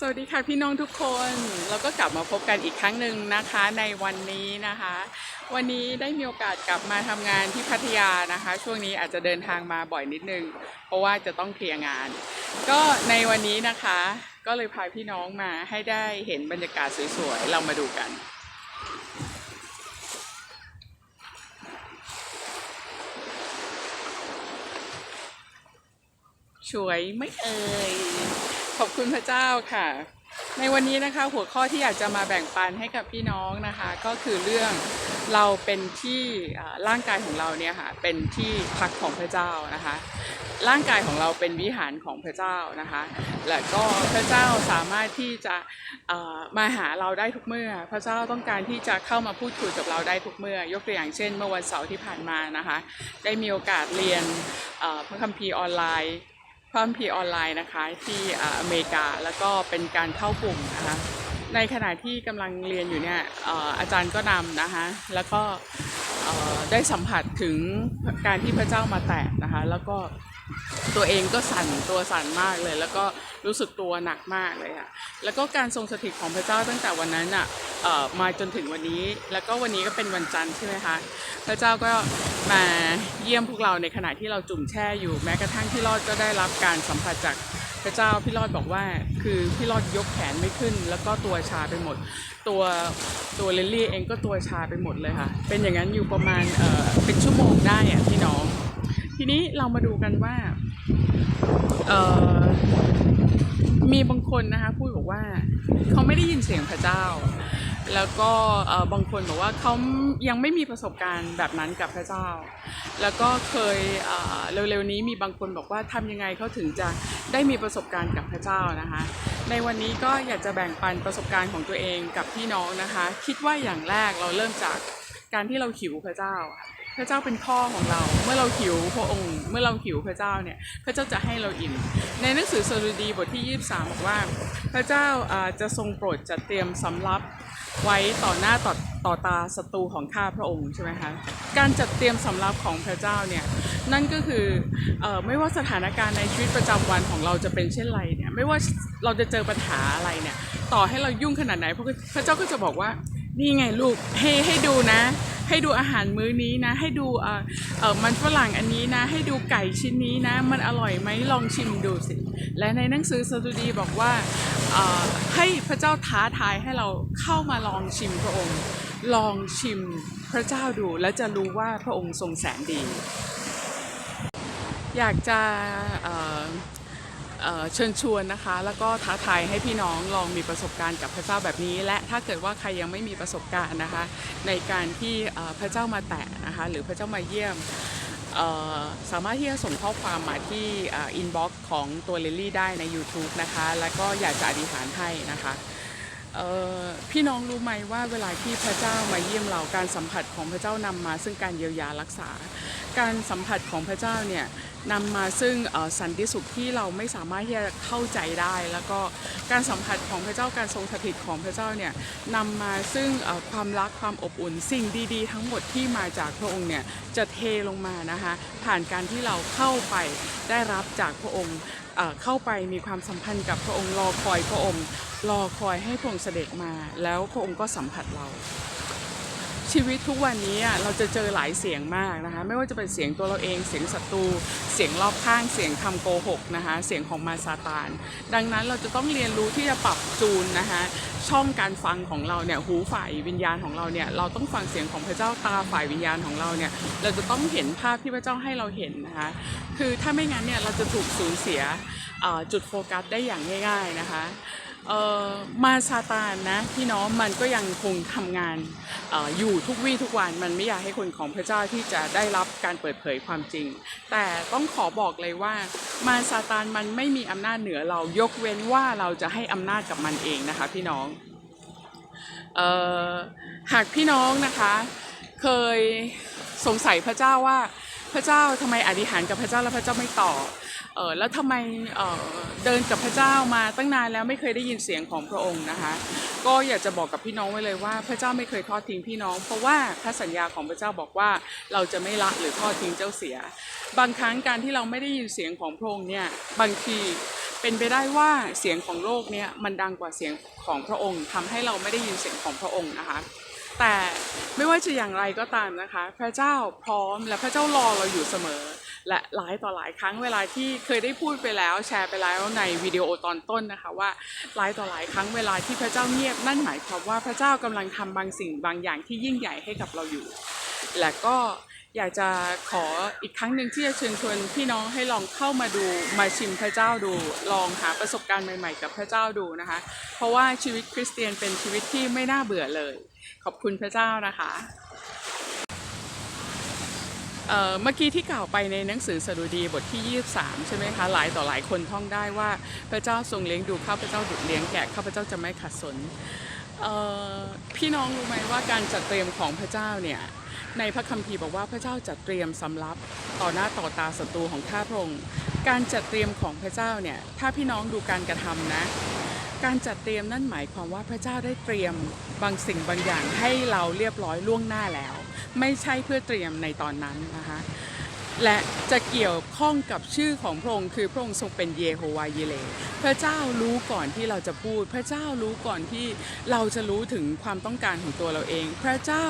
สวัสดีค่ะพี่น้องทุกคนเราก็กลับมาพบกันอีกครั้งหนึ่งนะคะในวันนี้นะคะ วันนี้ได้มีโอกาสกลับมาทำงานที่พัทยานะคะ ช่วงนี้อาจจะเดินทางมาบ่อยนิดนึง เพราะว่าจะต้องเคลียร์งาน ก็ในวันนี้นะคะ ก็เลยพาพี่น้องมาให้ได้เห็นบรรยากาศสวยๆ เรามาดูกันสวยไม่เอ่ย ขอบคุณพระเจ้าค่ะ ในวันนี้นะคะหัวข้อที่อยากจะมาแบ่งปันให้กับพี่น้องนะคะ ก็คือเรื่องเราเป็นที่ร่างกายของเราเนี่ยค่ะเป็นที่พักของพระเจ้านะคะ ร่างกายของเราเป็นวิหารของพระเจ้านะคะ และก็พระเจ้าสามารถที่จะมาหาเราได้ทุกเมื่อ พระเจ้าต้องการที่จะเข้ามาพูดคุยกับเราได้ทุกเมื่อ ยกตัวอย่างเช่น เมื่อวันเสาร์ที่ผ่านมานะคะ ได้มีโอกาสเรียนพระคัมภีร์ออนไลน์ พระคัมพีออนไลน์นะคะที่อเมริกาแล้วก็เป็นการเข้ากลุ่มนะคะในขณะที่กำลังเรียนอยู่เนี่ยอาจารย์ก็นำนะคะแล้วก็ได้สัมผัสถึงการที่พระเจ้ามาแตะนะคะแล้วก็ตัวเองก็สั่นตัวสั่นมากเลย แล้วก็รู้สึกตัวหนักมากเลยค่ะแล้วก็การทรงสถิตของพระเจ้าตั้งแต่วันนั้นอะมาจนถึงวันนี้ แล้วก็วันนี้ก็เป็นวันจันทร์ใช่ไหมคะพระเจ้าก็ มาเยี่ยมพวกเราในขณะที่เราจุ่มแช่อยู่ แม้กระทั่งพี่รอดก็ได้รับการสัมผัสจากพระเจ้าพี่รอดบอกว่า คือพี่รอดยกแขนไม่ขึ้น แล้วก็ตัวชาไปหมด ตัวตัวเลลลี่เองก็ตัวชาไปหมดเลยค่ะ เป็นอย่างนั้นอยู่ประมาณเอ่อเป็นชั่วโมงได้อะพี่น้อง ทีนี้เรามาดูกันว่าเอ่อมีบางคนนะคะพูดบอกว่าเขาไม่ได้ยินเสียงพระเจ้า แล้วก็บางคนบอกว่าเขายังไม่มีประสบการณ์แบบนั้นกับพระเจ้า แล้วก็เคยเร็วๆนี้มีบางคนบอกว่าทำยังไงเขาถึงจะได้มีประสบการณ์กับพระเจ้านะคะ ในวันนี้ก็อยากจะแบ่งปันประสบการณ์ของตัวเองกับพี่น้องนะคะ คิดว่าอย่างแรกเราเริ่มจากการที่เราหิวพระเจ้าพระเจ้าเป็นพ่อของเรา เมื่อเราหิวพระองค์ เมื่อเราหิวพระเจ้าเนี่ย พระเจ้าจะให้เราอิ่ม ในหนังสือสดุดีบทที่ 23 บอกว่า พระเจ้าจะทรงโปรดจัดเตรียมสำรับ ไว้ต่อหน้าต่อต่อตาศัตรูของข้าพระองค์ใช่ไหมคะการจัดเตรียมสำรับของพระเจ้าเนี่ยนั่นก็คืออไม่ว่าสถานการณ์ในชีวิตประจำวันของเราจะเป็นเช่นไรเนี่ยไม่ว่าเราจะเจอปัญหาอะไรเนี่ยต่อให้เรายุ่งขนาดไหนพระพระเจ้าก็จะบอกว่านี่ไงลูกให้ให้ดูนะ ให้ดูอาหารมื้อนี้นะ ให้ดูเออเออมันฝรั่งอันนี้นะ ให้ดูไก่ชิ้นนี้นะ มันอร่อยไหมลองชิมดูสิ และในหนังสือสดุดีบอกว่า ให้พระเจ้าท้าทายให้เราเข้ามาลองชิมพระองค์ ลองชิมพระเจ้าดู แล้วจะรู้ว่าพระองค์ทรงแสนดี อยากจะเเเชิญชวนนะคะ แล้วก็ท้าทายให้พี่น้องลองมีประสบการณ์กับพระเจ้าแบบนี้ และถ้าเกิดว่าใครยังไม่มีประสบการณ์นะคะ ในการที่พระเจ้ามาแตะนะคะ หรือพระเจ้ามาเยี่ยม สามารถที่จะส่งข้อความมาที่อินบ็อกซ์ของตัวเลลี่ได้ใน YouTube นะคะ แล้วก็อยากจะอธิษฐานให้นะคะ พี่น้องรู้ไหมว่าเวลาที่พระเจ้ามาเยี่ยมเราการสัมผัสของพระเจ้านำมา ซึ่งการเยียวยารักษา การสัมผัสของพระเจ้าเนี่ยนำมาซึ่งสันติสุขที่เราไม่สามารถที่จะเข้าใจได้ แล้วก็การสัมผัสของพระเจ้าการทรงสถิตของพระเจ้าเนี่ยนำมาซึ่งความรักความอบอุ่น สิ่งดีๆ ทั้งหมดที่มาจากพระองค์เนี่ยจะเทลงมานะคะผ่านการที่เราเข้าไปได้รับจากพระองค์ เข้าไปมีความสัมพันธ์กับพระองค์รอคอยพระองค์ รอคอยให้พระองค์เสด็จมา แล้วพระองค์ก็สัมผัสเรา ชีวิตทุกวันนี้เราจะเจอหลายเสียงมากนะคะ ไม่ว่าจะเป็นเสียงตัวเราเอง เสียงศัตรู เสียงรอบข้าง เสียงคำโกหกนะคะ เสียงของมารซาตาน ดังนั้นเราจะต้องเรียนรู้ที่จะปรับจูนนะคะช่องการฟังของเราเนี่ยหูฝ่ายวิญญาณของเราเนี่ยเราต้องฟังเสียงของพระเจ้าตาฝ่ายวิญญาณของเราเนี่ยเราจะต้องเห็นภาพที่พระเจ้าให้เราเห็นนะคะคือถ้าไม่งั้นเนี่ยเราจะถูกสูญเสียจุดโฟกัสได้อย่างง่าย ๆนะคะ เอ่อมาซาตานนะพี่น้องมันก็ยังคงทำงานอออยู่ทุกวี่ทุกวันมันไม่อยากให้คนของพระเจ้าที่จะได้รับการเปิดเผยความจริง แต่ต้องขอบอกเลยว่า มาซาตานมันไม่มีอำนาจเหนือเรายกเว้นว่าเราจะให้อำนาจกับมันเองนะคะพี่น้องออหากพี่น้องนะคะเคยสงสัยพระเจ้าว่า พระเจ้าทำไมอธิษฐานกับพระเจ้าแล้วพระเจ้าไม่ตอบเออแล้วทำไมเออเดินกับพระเจ้ามาตั้งนานแล้วไม่เคยได้ยินเสียงของพระองค์นะคะ ก็อยากจะบอกกับพี่น้องไว้เลยว่า พระเจ้าไม่เคยทอดทิ้งพี่น้อง เพราะว่าพระสัญญาของพระเจ้าบอกว่าเราจะไม่ละหรือทอดทิ้งเจ้าเสีย บางครั้งการที่เราไม่ได้ยินเสียงของพระองค์เนี่ยบางทีเป็นไปได้ว่าเสียงของโลกเนี้ยมันดังกว่าเสียงของพระองค์ทำให้เราไม่ได้ยินเสียงของพระองค์นะคะ แต่ไม่ว่าจะอย่างไรก็ตามนะคะ พระเจ้าพร้อมและพระเจ้ารอเราอยู่เสมอ และหลายต่อหลายครั้งเวลาที่เคยได้พูดไปแล้ว แชร์ไปแล้วในวิดีโอตอนต้นนะคะว่าหลายต่อหลายครั้งเวลาที่พระเจ้าเงียบนั่นหมายความว่าพระเจ้ากำลังทำบางสิ่งบางอย่างที่ยิ่งใหญ่ให้กับเราอยู่ และก็ อยากจะขออีกครั้งหนึ่งที่จะเชิญชวนพี่น้องให้ลองเข้ามาดูมาชิมพระเจ้าดู ลองหาประสบการณ์ใหม่ ๆ กับพระเจ้าดูนะคะ เพราะว่าชีวิตคริสเตียนเป็นชีวิตที่ไม่น่าเบื่อเลย ขอบคุณพระเจ้านะคะ เมื่อกี้ที่กล่าวไปในหนังสือสดุดีบทที่ 23 ใช่ไหมคะ หลายต่อหลายคนท่องได้ว่าพระเจ้าทรงเลี้ยงดูข้าพระเจ้าดุจเลี้ยงแกะข้าพระเจ้าจะไม่ขัดสนพี่น้องรู้ไหมว่าการจัดเตรียมของพระเจ้าเนี่ยในพระคัมภีร์บอกว่าพระเจ้าจัดเตรียมสำรับต่อหน้าต่อตาศัตรูของข้าพระองค์การจัดเตรียมของพระเจ้าเนี่ยถ้าพี่น้องดูการกระทำนะ การจัดเตรียมนั่นหมายความว่าพระเจ้าได้เตรียมบางสิ่งบางอย่างให้เราเรียบร้อยล่วงหน้าแล้ว ไม่ใช่เพื่อเตรียมในตอนนั้นนะคะและจะเกี่ยวข้องกับชื่อของพระองค์คือพระองค์ทรงเป็นเยโฮวาเยเล พระเจ้ารู้ก่อนที่เราจะพูด พระเจ้ารู้ก่อนที่เราจะรู้ถึงความต้องการของตัวเราเอง พระเจ้า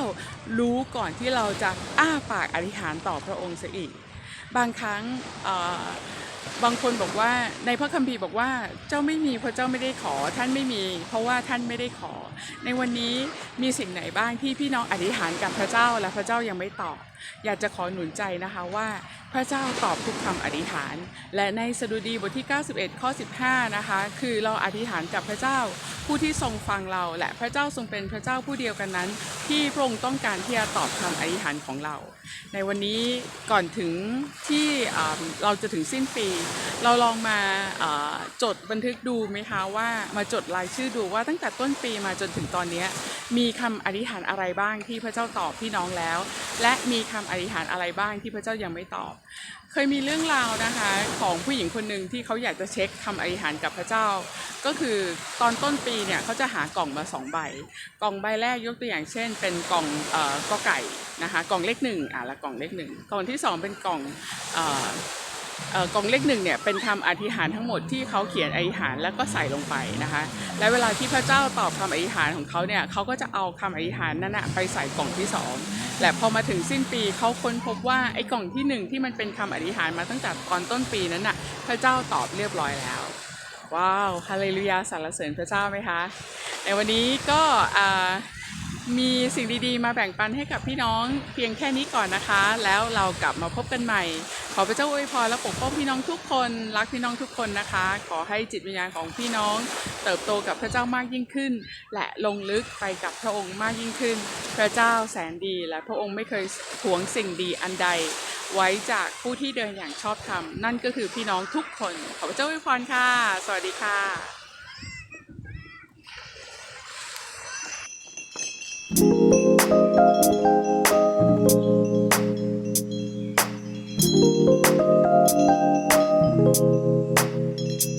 รู้ก่อนที่เราจะอ้าปากอธิษฐานต่อพระองค์เสียอีก บางครั้งเบางคนบอกว่าในพระคัมภีร์บอกว่าเจ้าไม่มีเพราะเจ้าไม่ได้ขอ ท่านไม่มี เพราะว่าท่านไม่ได้ขอ ในวันนี้มีสิ่งไหนบ้างที่พี่น้องอธิษฐานกับพระเจ้าและพระเจ้ายังไม่ตอบ อยากจะขอหนุนใจนะคะว่าพระเจ้าตอบทุกคำอธิษฐาน และในสดุดีบทที่ 91 ข้อ 15 นะคะ คือเราอธิษฐานกับพระเจ้าผู้ที่ทรงฟังเรา และพระเจ้าทรงเป็นพระเจ้าผู้เดียวกันนั้น ที่พระองค์ต้องการที่จะตอบคำอธิษฐานของเรา ในวันนี้ก่อนถึงที่เราจะถึงสิ้นปี เราลองมาจดบันทึกดูไหมคะว่ามาจดรายชื่อดูว่าตั้งแต่ต้นปีมาจนถึงตอนนี้มีคำอธิษฐานอะไรบ้างที่พระเจ้าตอบพี่น้องแล้ว และมีคำอธิษฐานอะไรบ้างที่พระเจ้ายังไม่ตอบ เคยมีเรื่องราวนะคะของผู้หญิงคนหนึ่งที่เขาอยากจะเช็คคำอธิษฐานกับพระเจ้า ก็คือตอนต้นปีเนี่ยเขาจะหากล่องมาสองใบ กล่องใบแรกยกตัวอย่างเช่น เป็นกล่องเอ่อกอไก่นะคะกล่องเลขหนึ่งอะละกล่องเลขหนึ่งกล่องที่สองเป็นกล่องเอ่อ กองเลขหนึ่งเนี่ยเป็นคำอธิษฐานทั้งหมดที่เขาเขียนอธิษฐานแล้วก็ใส่ลงไปนะคะ และเวลาที่พระเจ้าตอบคำอธิษฐานของเขาเนี่ยเขาก็จะเอาคำอธิษฐานนั้นนะไปใส่กล่องที่สองและพอมาถึงสิ้นปีเขาค้นพบว่าไอ้กล่องที่หนึ่งที่มันเป็นคำอธิษฐานมาตั้งแต่ตอนต้นปีนั้นน่ะพระเจ้าตอบเรียบร้อยแล้วว้าวฮาเลลูยาสรรเสริญพระเจ้าไหมคะในวันนี้ก็อ่า มีสิ่งดีๆ มาแบ่งปันให้กับพี่น้องเพียงแค่นี้ก่อนนะคะ แล้วเรากลับมาพบกันใหม่ ขอพระเจ้าอวยพรและปกป้องพี่น้องทุกคนรักพี่น้องทุกคนนะคะ ขอให้จิตวิญญาณของพี่น้อง เติบโตกับพระเจ้ามากยิ่งขึ้น และลงลึกไปกับพระองค์มากยิ่งขึ้น พระเจ้าแสนดี และพระองค์ไม่เคยหวงสิ่งดีอันใด ไว้จากผู้ที่เดินอย่างชอบธรรมนั่นก็คือพี่น้องทุกคน ขอพระเจ้าอวยพรค่ะ สวัสดีค่ะ Thank you.